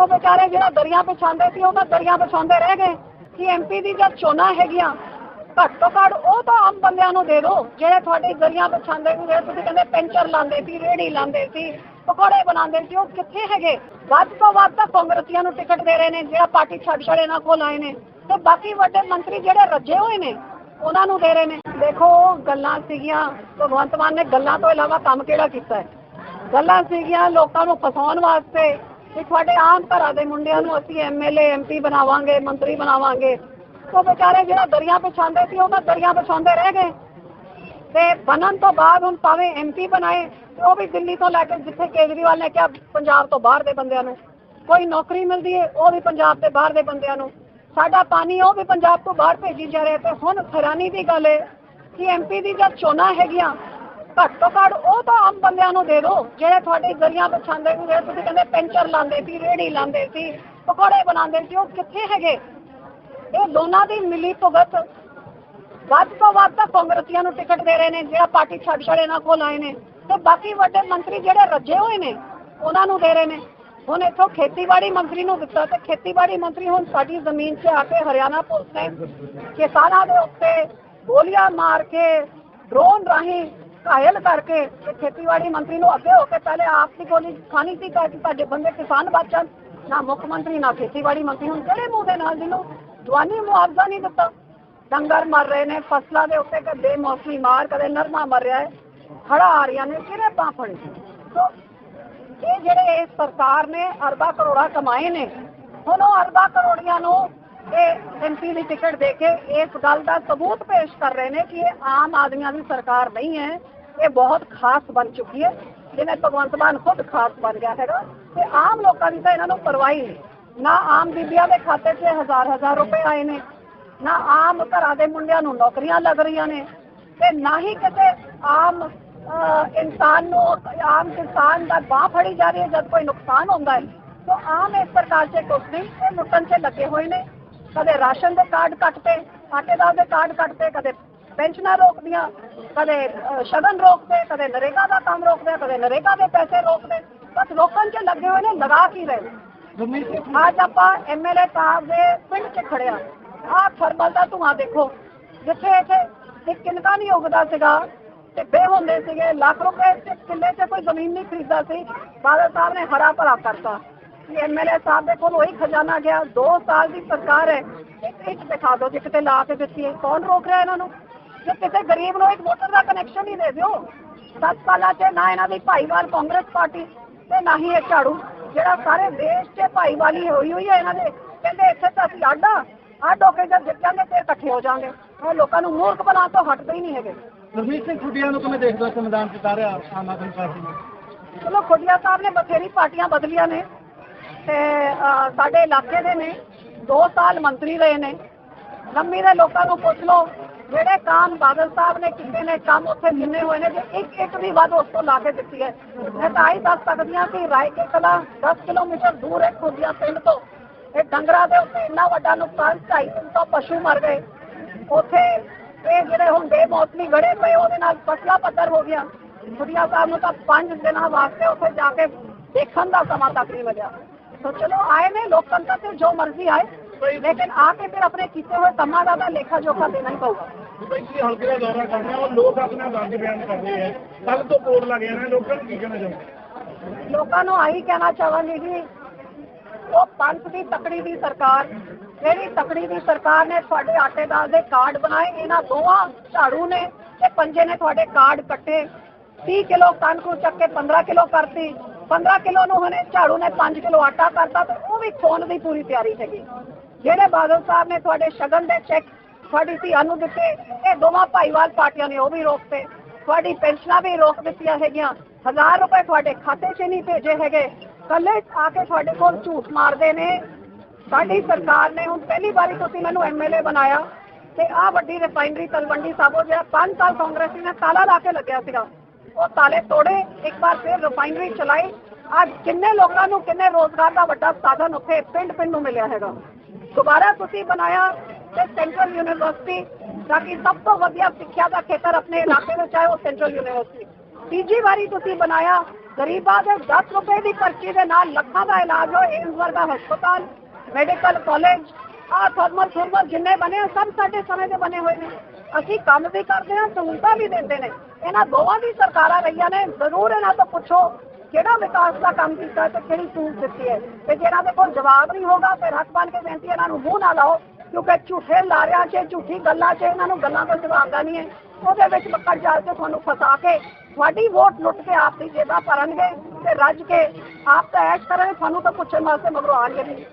ਉਹ ਵਿਚਾਰੇ ਜਿਹੜਾ ਦਰਿਆ ਵਿਛਾਉਂਦੇ ਸੀ, ਉਹ ਤਾਂ ਦਰਿਆ ਵਿਛਾਉਂਦੇ ਰਹਿ ਗਏ। ਕਿ ਐਮਪੀ ਦੀ ਜਦ ਚੋਣਾਂ ਹੈਗੀਆਂ, ਘੱਟ ਤੋਂ ਘੱਟ ਉਹ ਤਾਂ ਆਮ ਬੰਦਿਆਂ ਨੂੰ ਦੇ ਦਿਓ ਜਿਹੜੇ ਤੁਹਾਡੇ ਦਰਿਆ ਵਿਛਾਉਂਦੇ ਸੀ, ਜਿਹੜੇ ਤੁਸੀਂ ਕਹਿੰਦੇ ਪੈਂਚਰ ਲਾਉਂਦੇ ਸੀ ਰੇੜੀ ਲਾਉਂਦੇ ਸੀ, ਪਕੌੜੇ ਬਣਾਉਂਦੇ ਸੀ, ਉਹ ਕਿੱਥੇ ਹੈਗੇ? ਵੱਧ ਤੋਂ ਵੱਧ ਤਾਂ ਕਾਂਗਰਸੀਆਂ ਨੂੰ ਟਿਕਟ ਦੇ ਰਹੇ ਨੇ, ਜਿਹੜਾ ਪਾਰਟੀ ਛੱਡ ਛੜੇ ਇਹਨਾਂ ਕੋਲ ਆਏ ਨੇ। ਤੇ ਬਾਕੀ ਵੱਡੇ ਮੰਤਰੀ ਜਿਹੜੇ ਰੱਜੇ ਹੋਏ ਨੇ, ਉਹਨਾਂ ਨੂੰ ਦੇ ਰਹੇ ਨੇ। ਦੇਖੋ ਗੱਲਾਂ ਸੀਗੀਆਂ, ਭਗਵੰਤ ਮਾਨ ਨੇ ਗੱਲਾਂ ਤੋਂ ਇਲਾਵਾ ਕੰਮ ਕਿਹੜਾ ਕੀਤਾ ਹੈ? ਗੱਲਾਂ ਸੀਗੀਆਂ ਲੋਕਾਂ ਨੂੰ ਫਸਾਉਣ ਵਾਸਤੇ ਕਿ ਤੁਹਾਡੇ ਆਮ ਘਰਾਂ ਦੇ ਮੁੰਡਿਆਂ ਨੂੰ ਅਸੀਂ ਐਮਐਲਏ ਐਮਪੀ ਬਣਾਵਾਂਗੇ, ਮੰਤਰੀ ਬਣਾਵਾਂਗੇ। ਉਹ ਵਿਚਾਰੇ ਜਿਹੜਾ ਦਰਿਆ ਵਿਛਾਉਂਦੇ ਸੀ ਉਹਨਾਂ ਦਰਿਆ ਵਿਛਾਉਂਦੇ ਰਹਿ ਗਏ। ਤੇ ਬਣਨ ਤੋਂ ਬਾਅਦ ਹੁਣ ਭਾਵੇਂ ਐਮਪੀ ਬਣਾਏ, ਤੇ ਉਹ ਵੀ ਦਿੱਲੀ ਤੋਂ ਲੈ ਕੇ ਜਿੱਥੇ ਕੇਜਰੀਵਾਲ ਨੇ ਕਿਹਾ ਪੰਜਾਬ ਤੋਂ ਬਾਹਰ ਦੇ ਬੰਦਿਆਂ ਨੂੰ। ਕੋਈ ਨੌਕਰੀ ਮਿਲਦੀ ਹੈ ਉਹ ਵੀ ਪੰਜਾਬ ਦੇ ਬਾਹਰ ਦੇ ਬੰਦਿਆਂ ਨੂੰ। ਸਾਡਾ ਪਾਣੀ ਉਹ ਵੀ ਪੰਜਾਬ ਤੋਂ ਬਾਹਰ ਭੇਜੀ ਜਾ ਰਿਹਾ ਤੇ ਹੁਣ ਹੈਰਾਨੀ ਦੀ ਗੱਲ ਹੈ ਕਿ ਐਮਪੀ ਦੀ ਜਦ ਚੋਣਾਂ ਹੈਗੀਆਂ ਘੱਟ ਤੋਂ ਘੱਟ ਉਹ ਤਾਂ ਆਮ ਬੰਦਿਆਂ ਨੂੰ ਦੇ ਦਿਓ, ਜਿਹੜੇ ਤੁਹਾਡੇ ਗਲੀਆਂ ਵਿਛਾਉਂਦੇ ਸੀ ਜਿਹੜੇ ਤੁਸੀਂ ਕਹਿੰਦੇ ਪੈਂਚਰ ਲਾਉਂਦੇ ਸੀ ਰੇੜੀ ਲਾਉਂਦੇ ਸੀ, ਪਕੌੜੇ ਬਣਾਉਂਦੇ ਸੀ, ਉਹ ਕਿੱਥੇ ਹੈਗੇ? ਇਹ ਦੋਨਾਂ ਦੀ ਮਿਲੀ ਭੁਗਤ। ਵੱਧ ਤੋਂ ਵੱਧ ਤਾਂ ਕਾਂਗਰਸੀਆਂ ਨੂੰ ਟਿਕਟ ਦੇ ਰਹੇ ਨੇ, ਜਿਹੜਾ ਪਾਰਟੀ ਛੱਡ ਛੜੇ ਇਹਨਾਂ ਕੋਲ ਆਏ ਨੇ। ਤੇ ਬਾਕੀ ਵੱਡੇ ਮੰਤਰੀ ਜਿਹੜੇ ਰੱਜੇ ਹੋਏ ਨੇ, ਉਹਨਾਂ ਨੂੰ ਦੇ ਰਹੇ ਨੇ। ਹੁਣ ਇੱਥੋਂ ਖੇਤੀਬਾੜੀ ਮੰਤਰੀ ਨੂੰ ਦਿੱਤਾ ਤੇ ਖੇਤੀਬਾੜੀ ਮੰਤਰੀ ਹੁਣ ਸਾਡੀ ਜ਼ਮੀਨ 'ਚ ਆ ਕੇ ਹਰਿਆਣਾ ਪੁਲਿਸ ਨੇ ਕਿਸਾਨਾਂ ਦੇ ਉੱਤੇ ਗੋਲੀਆਂ ਮਾਰ ਕੇ, ਡਰੋਨ ਰਾਹੀਂ ਘਾਇਲ ਕਰਕੇ ਖੇਤੀਬਾੜੀ ਮੰਤਰੀ ਨੂੰ ਅੱਗੇ ਹੋ ਕੇ ਪਹਿਲੇ ਆਪ ਦੀ ਗੋਲੀ ਖਾਣੀ ਸੀ ਕਿ ਤੁਹਾਡੇ ਬੰਦੇ ਕਿਸਾਨ ਬਚਣ ਨਾ ਮੁੱਖ ਮੰਤਰੀ, ਨਾ ਖੇਤੀਬਾੜੀ ਮੰਤਰੀ, ਹੁਣ ਕਿਹੜੇ ਮੂੰਹ ਦੇ ਨਾਲ ਜਿਹਨੂੰ ਜਵਾਨੀ ਮੁਆਵਜ਼ਾ ਨਹੀਂ ਦਿੱਤਾ? ਡੰਗਰ ਮਰ ਰਹੇ ਨੇ, ਫਸਲਾਂ ਦੇ ਉੱਤੇ ਕਦੇ ਮੌਸਮੀ ਮਾਰ, ਕਦੇ ਨਰਮਾ ਮਰ ਰਿਹਾ ਹੈ। ਹੜਾ ਆ ਰਹੀਆਂ ਨੇ ਕਿਹਨੇ ਬਾਂਹ ਸੋ ਇਹ ਜਿਹੜੇ ਇਸ ਸਰਕਾਰ ਨੇ ਅਰਬਾਂ ਕਰੋੜਾਂ ਕਮਾਏ ਨੇ, ਹੁਣ ਉਹ ਅਰਬਾਂ ਕਰੋੜੀਆਂ ਨੂੰ ਇਹ ਐਮਪੀ ਦੀ ਟਿਕਟ ਦੇ ਕੇ ਇਸ ਗੱਲ ਦਾ ਸਬੂਤ ਪੇਸ਼ ਕਰ ਰਹੇ ਨੇ ਕਿ ਇਹ ਆਮ ਆਦਮੀਆਂ ਦੀ ਸਰਕਾਰ ਨਹੀਂ ਹੈ, ਇਹ ਬਹੁਤ ਖਾਸ ਬਣ ਚੁੱਕੀ ਹੈ, ਜਿਵੇਂ ਭਗਵੰਤ ਮਾਨ ਖੁਦ ਖਾਸ ਬਣ ਗਿਆ ਹੈਗਾ, ਤੇ ਆਮ ਲੋਕਾਂ ਦੀ ਤਾਂ ਇਹਨਾਂ ਨੂੰ ਪਰਵਾਹੀ ਨਹੀਂ। ਨਾ ਆਮ ਬੀਬੀਆਂ ਦੇ ਖਾਤੇ 'ਚ ਹਜ਼ਾਰ ਹਜ਼ਾਰ ਰੁਪਏ ਆਏ ਨੇ, ਨਾ ਆਮ ਘਰਾਂ ਦੇ ਮੁੰਡਿਆਂ ਨੂੰ ਨੌਕਰੀਆਂ ਲੱਗ ਰਹੀਆਂ ਨੇ, ਤੇ ਨਾ ਹੀ ਕਿਤੇ ਆਮ ਇਨਸਾਨ ਨੂੰ, ਆਮ ਕਿਸਾਨ ਦਾ ਬਾਹ ਫੜੀ ਜਾ ਰਹੀ ਹੈ, ਜਦ ਕੋਈ ਨੁਕਸਾਨ ਹੁੰਦਾ ਹੈ, ਤਾਂ ਆਮ ਇਸ ਪ੍ਰਕਾਰ ਸੇ ਕੁਛ ਨਹੀਂ, ਇਹ ਲੁੱਟਣ 'ਚ ਲੱਗੇ ਹੋਏ ਨੇ। ਕਦੇ ਰਾਸ਼ਨ ਦੇ ਕਾਰਡ ਕੱਟਦੇ ਆਟੇਦਾਰ ਦੇ ਕਾਰਡ ਕੱਟਦੇ ਕਦੇ ਪੈਨਸ਼ਨਾਂ ਰੋਕਦੀਆਂ ਕਦੇ ਸ਼ਗਨ ਰੋਕਦੇ ਕਦੇ ਨਰੇਗਾ ਦਾ ਕੰਮ ਰੋਕਦੇ ਕਦੇ ਨਰੇਗਾ ਦੇ ਪੈਸੇ ਰੋਕਦੇ। ਬਸ ਲੋਕਾਂ 'ਚ ਲੱਗੇ ਹੋਏ ਨੇ ਲਗਾ ਕੀ ਰਹੇ ਅੱਜ ਆਪਾਂ ਐਮਐਲਏ ਸਾਹਿਬ ਦੇ ਪਿੰਡ 'ਚ ਖੜਿਆ ਆਹ ਥਰਮਲ ਦਾ ਧੂਆਂ ਦੇਖੋ। ਜਿੱਥੇ ਇੱਥੇ ਇੱਕ ਕਿਨਕਾ ਨਹੀਂ ਉਗਦਾ ਸੀਗਾ ਤੇ ਬੇ ਹੁੰਦੇ ਸੀਗੇ। ਲੱਖ ਰੁਪਏ ਤੇ ਕਿੱਲੇ 'ਚ ਕੋਈ ਜ਼ਮੀਨ ਨਹੀਂ ਖਰੀਦਦਾ ਸੀ। ਬਾਦਲ ਸਾਹਿਬ ਨੇ ਹਰਾ ਭਰਾ ਕਰਤਾ। ਐਮਐਲਏ ਸਾਹਿਬ ਦੇ ਕੋਲ ਉਹੀ ਖਜ਼ਾਨਾ ਗਿਆ। 2 ਸਾਲ ਦੀ ਸਰਕਾਰ ਹੈ। ਇੱਕ ਇੱਕ ਦਿਖਾ ਦਿਓ ਜੇ ਕਿਤੇ ਲਾ ਕੇ ਦਿੱਤੀ ਹੈ। ਕੌਣ ਰੋਕ ਰਿਹਾ ਇਹਨਾਂ ਨੂੰ? ਜੇ ਕਿਸੇ ਗਰੀਬ ਨੂੰ ਇੱਕ ਮੋਟਰ ਦਾ ਕਨੈਕਸ਼ਨ ਹੀ ਦੇ ਦਿਓ। 10 ਸਾਲਾਂ 'ਚ ਨਾ ਇਹਨਾਂ ਦੀ ਭਾਈਵਾਲ ਕਾਂਗਰਸ ਪਾਰਟੀ ਤੇ ਨਾ ਹੀ ਇਹ ਝਾੜੂ ਜਿਹੜਾ ਸਾਰੇ ਦੇਸ਼ 'ਚ ਭਾਈਵਾਲੀ ਹੋਈ ਹੋਈ ਹੈ ਇਹਨਾਂ ਦੇ। ਕਹਿੰਦੇ ਇੱਥੇ ਤਾਂ ਅਸੀਂ ਆਡਾ ਅੱਡ ਹੋ ਕੇ ਜਦ ਜਿੱਤਾਂਗੇ ਫਿਰ ਇਕੱਠੇ ਹੋ ਜਾਾਂਗੇ। ਇਹ ਲੋਕਾਂ ਨੂੰ ਮੂਰਖ ਬਣਾ ਤੋਂ ਹਟਦੇ ਹੀ ਨਹੀਂ ਹੈਗੇ। ਗੁਰਮੀਤ ਸਿੰਘ ਖੁੱਡੀਆਂ ਨੂੰ ਕਿਵੇਂ ਦੇਖਦੇ ਹੋ ਇਸ ਮੈਦਾਨ 'ਚ ਉਤਾਰਿਆ ਆਮ ਆਦਮੀ ਪਾਰਟੀ ਨੇ ਚਲੋ ਖੁੱਡੀਆ ਸਾਹਿਬ ਨੇ ਬਥੇਰੀ ਪਾਰਟੀਆਂ ਬਦਲੀਆਂ ਨੇ। ਤੇ ਸਾਡੇ ਇਲਾਕੇ ਦੇ ਨੇ 2 ਸਾਲ ਮੰਤਰੀ ਰਹੇ ਨੇ। ਲੰਮੀ ਦੇ ਲੋਕਾਂ ਨੂੰ ਪੁੱਛ ਲਓ, ਜਿਹੜੇ ਕੰਮ ਬਾਦਲ ਸਾਹਿਬ ਨੇ ਕੀਤੇ ਨੇ, ਕੰਮ ਉੱਥੇ ਜਿੰਨੇ ਹੋਏ ਨੇ, ਜੇ ਇੱਕ ਇੱਕ ਵੀ ਵੱਧ ਉਸ ਤੋਂ ਲਾ ਕੇ ਦਿੱਤੀ ਹੈ। ਮੈਂ ਤਾਂ ਆਹੀ ਦੱਸ ਸਕਦੀ ਹਾਂ ਕਿ ਰਾਏ ਕੇ ਕਲਾ 10 ਕਿਲੋਮੀਟਰ ਦੂਰ ਹੈ ਖੁੱਡੀਆ ਪਿੰਡ ਤੋਂ। ਇਹ ਡੰਗਰਾਂ ਦੇ ਉੱਤੇ ਇੰਨਾ ਵੱਡਾ ਨੁਕਸਾਨ, ਢਾਈ ਤਿੰਨ ਸੌ ਪਸ਼ੂ ਮਰ ਗਏ। ਉੱਥੇ ਇਹ ਜਿਹੜੇ ਹੁਣ ਬੇਮੌਸਮੀ ਗੜੇ ਪਏ, ਉਹਦੇ ਨਾਲ ਫਸਲਾ ਪੱਧਰ ਹੋ ਗਿਆ ਖੁੱਡੀਆ ਸਾਹਿਬ ਨੂੰ ਤਾਂ 5 ਦਿਨਾਂ ਵਾਸਤੇ ਉੱਥੇ ਜਾ ਕੇ ਦੇਖਣ ਦਾ ਸਮਾਂ ਤੱਕ ਨਹੀਂ ਮਿਲਿਆ। तो चलो आए ने लोकतंत्र से जो मर्जी आए लेकिन आके फिर अपने ਕੀਤੇ ਹੋਏ ਕੰਮਾਂ ਦਾ ਤਾਂ ਲੇਖਾ ਜੋਖਾ ਦੇਣਾ ਹੀ ਪਊਗਾ ਬੈਂਕੀ ਹਲਕੇ ਦਾ ਦੌਰਾ ਕਰ ਰਹੇ ਉਹ ਲੋਕ ਆਪਣਾ ਦਰਦ ਬਿਆਨ ਕਰ ਰਹੇ ਹੈ ਕੱਲ ਤੋਂ ਬੋਰਡ ਲੱਗ ਜਾਣਾ ਲੋਕਾਂ ਨੂੰ ਕੀ ਕਹਿਣਾ ਚਾਹੁੰਦੇ ਲੋਕਾਂ ਨੂੰ ਆਹੀ ਕਹਿਣਾ ਚਾਹਾਂਗੇ ਜੀ ਉਹ ਪੰਥ ਦੀ ਤਕੜੀ ਦੀ ਸਰਕਾਰ ਜਿਹੜੀ ਤਕੜੀ ਦੀ ਸਰਕਾਰ ਨੇ ਤੁਹਾਡੇ ਆਟੇਦਾਰ ਦੇ ਕਾਰਡ ਬਣਾਏ ਇਹਨਾਂ ਦੋਵਾਂ ਝਾੜੂ ਨੇ ਤੇ ਪੰਜੇ ਨੇ ਤੁਹਾਡੇ ਕਾਰਡ ਕੱਟੇ 30 ਕਿਲੋ ਕਣਕ ਨੂੰ ਚੱਕ ਕੇ 15 ਕਿਲੋ ਕਰਤੀ 15 ਕਿਲੋ ਨੂੰ ਹਨੇ, ਝਾੜੂ ਨੇ 5 ਕਿਲੋ ਆਟਾ ਕਰਤਾ ਤੇ ਉਹ ਵੀ ਖੋਣ ਦੀ ਪੂਰੀ ਤਿਆਰੀ ਹੈਗੀ ਜਿਹੜੇ ਬਾਦਲ ਸਾਹਿਬ ਨੇ ਤੁਹਾਡੇ ਸ਼ਗਨ ਦੇ ਚੈੱਕ ਤੁਹਾਡੀ ਧੀਆਂ ਨੂੰ ਦਿੱਤੇ, ਇਹ ਦੋਵਾਂ ਭਾਈਵਾਲ ਪਾਰਟੀਆਂ ਨੇ ਉਹ ਵੀ ਰੋਕਤੇ। ਤੁਹਾਡੀ ਪੈਨਸ਼ਨਾਂ ਵੀ ਰੋਕ ਦਿੱਤੀਆਂ ਹੈਗੀਆਂ। ਹਜ਼ਾਰ ਰੁਪਏ ਤੁਹਾਡੇ ਖਾਤੇ 'ਚ ਨਹੀਂ ਭੇਜੇ ਹੈਗੇ। ਕੱਲੇ ਆ ਕੇ ਤੁਹਾਡੇ ਕੋਲ ਝੂਠ ਮਾਰਦੇ ਨੇ। ਸਾਡੀ ਸਰਕਾਰ ਨੇ ਹੁਣ ਪਹਿਲੀ ਵਾਰੀ ਤੁਸੀਂ ਮੈਨੂੰ ਐਮਐਲਏ ਬਣਾਇਆ ਤੇ ਆਹ ਵੱਡੀ ਰਿਫਾਈਨਰੀ ਤਲਵੰਡੀ ਸਾਬੋ ਜਿਹੜਾ 5 ਸਾਲ ਕਾਂਗਰਸੀ ਨੇ ਤਾਲਾ ਲਾ ਕੇ ਲੱਗਿਆ ਸੀਗਾ। ਉਹ ਤਾਲੇ ਤੋੜੇ, ਇੱਕ ਵਾਰ ਫਿਰ ਰਿਫਾਈਨਰੀ ਚਲਾਈ। ਅੱਜ ਕਿੰਨੇ ਲੋਕਾਂ ਨੂੰ, ਕਿੰਨੇ ਰੋਜ਼ਗਾਰ ਦਾ ਵੱਡਾ ਸਾਧਨ ਉੱਥੇ ਪਿੰਡ ਪਿੰਡ ਨੂੰ ਮਿਲਿਆ ਹੈਗਾ। ਦੁਬਾਰਾ ਤੁਸੀਂ ਬਣਾਇਆ ਤੇ ਸੈਂਟਰਲ ਯੂਨੀਵਰਸਿਟੀ ਤਾਂ ਕਿ ਸਭ ਤੋਂ ਵਧੀਆ ਸਿੱਖਿਆ ਦਾ ਖੇਤਰ ਆਪਣੇ ਇਲਾਕੇ ਵਿੱਚ ਆਏ ਉਹ ਸੈਂਟਰਲ ਯੂਨੀਵਰਸਿਟੀ ਤੀਜੀ ਵਾਰੀ ਤੁਸੀਂ ਬਣਾਇਆ, ਗਰੀਬਾਂ ਦੇ 10 ਰੁਪਏ ਦੀ ਪਰਚੀ ਦੇ ਨਾਲ ਲੱਖਾਂ ਦਾ ਇਲਾਜ ਹੋ ਏਮਸ ਵਰਗਾ ਹਸਪਤਾਲ ਮੈਡੀਕਲ ਕਾਲਜ ਆ ਥਰਮਲ ਥਰਮਲ ਜਿੰਨੇ ਬਣੇ ਸਭ ਸਾਡੇ ਸਮੇਂ ਦੇ ਬਣੇ ਹੋਏ ਨੇ। ਅਸੀਂ ਕੰਮ ਵੀ ਕਰਦੇ ਹਾਂ, ਸਹੂਲਤਾਂ ਵੀ ਦਿੰਦੇ ਨੇ। ਇਹਨਾਂ ਦੋਵਾਂ ਦੀ ਸਰਕਾਰਾਂ ਰਹੀਆਂ ਨੇ, ਜ਼ਰੂਰ ਇਹਨਾਂ ਤੋਂ ਪੁੱਛੋ ਕਿਹੜਾ ਵਿਕਾਸ ਦਾ ਕੰਮ ਕੀਤਾ ਤੇ ਕਿਹੜੀ ਸਹੂਲਤ ਦਿੱਤੀ ਹੈ। ਤੇ ਜਿਹਨਾਂ ਦੇ ਕੋਲ ਜਵਾਬ ਨਹੀਂ ਹੋਗਾ ਫਿਰ ਹੱਥ ਬਣ ਕੇ ਬੇਨਤੀ ਇਹਨਾਂ ਨੂੰ ਮੂੰਹ ਨਾ ਲਾਓ, ਕਿਉਂਕਿ ਝੂਠੇ ਲਾਰਿਆਂ 'ਚ, ਝੂਠੀ ਗੱਲਾਂ 'ਚ ਇਹਨਾਂ ਨੂੰ ਗੱਲਾਂ ਦਾ ਜਵਾਬ ਦਾ ਨਹੀਂ ਹੈ। ਉਹਦੇ ਵਿੱਚ ਮੱਕੜ ਜਾਲ ਕੇ ਤੁਹਾਨੂੰ ਫਸਾ ਕੇ ਤੁਹਾਡੀ ਵੋਟ ਲੁੱਟ ਕੇ ਆਪ ਦੀ ਜੇਬਾਂ ਭਰਨਗੇ ਤੇ ਰੱਜ ਕੇ ਆਪ ਤਾਂ ਐਸ਼ ਕਰਨਗੇ ਤੁਹਾਨੂੰ ਤਾਂ ਪੁੱਛਣ ਵਾਸਤੇ ਮਗਰੋਂ ਆਣਗੇ ਨਹੀਂ।